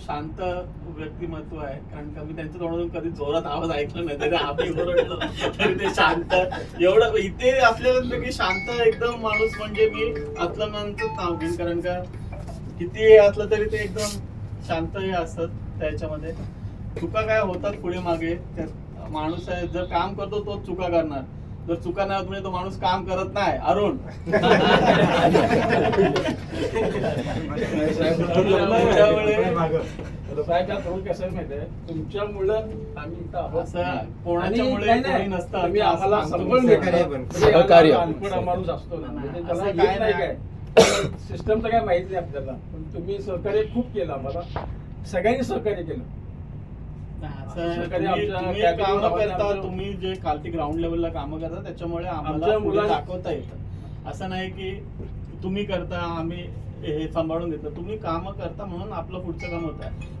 शांत व्यक्तिमत्व आहे. कारण का मी त्यांच्या तोंडातून कधी जोरात आवाज ऐकला नाही. तरी आम्ही ओरडलो तरी ते शांत. एवढं इथे असल्यानंतर की शांत एकदम माणूस म्हणजे मी असल्यानंतर नाव घेईन कारण का किती असलं तरी ते एकदम शांत हे असतात त्याच्यामध्ये. चुका काय होतात पुढे मागे? त्यात माणूस आहे जर काम करतो तोच चुका करणार. जर चुका नाही होत म्हणजे तो माणूस काम करत नाही अरुण त्यामुळे साहेब थोडं कसं आहे माहितीये तुमच्यामुळं आम्ही इथं आहोत. असं आणि कोणाच्यामुळे नाही, नाही, कोणी नसतं तुम्ही आम्हाला. सहकार्य पण. सहकार्य. अनपढ माणूस असतो ना म्हणजे असं काय येत नाही नाही. काय सिस्टमचं काय माहीत नाही आपल्याला पण तुम्ही सहकार्य खूप केलं आम्हाला सगळ्यांनी सहकार्य केलं तुम्ही तुम्ही कामं करता तुम्ही जे खालती ग्राउंड लेवलला कामं करता त्याच्यामुळे आम्हाला आमच्या पुढे मुलांना- दाखवता येतं. असं नाही की तुम्ही करता आम्ही हे सांभाळून घेतो. तुम्ही कामं करता म्हणून आपलं पुढचं काम होत आहे